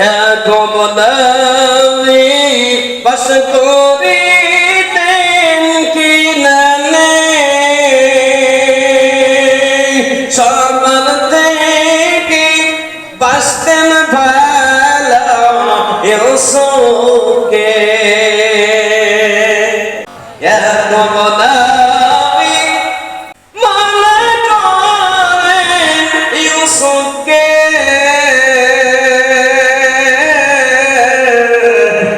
يا قمناري بس توري বাঁচতেন ভালো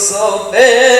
So yourself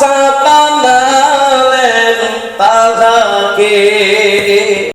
সাত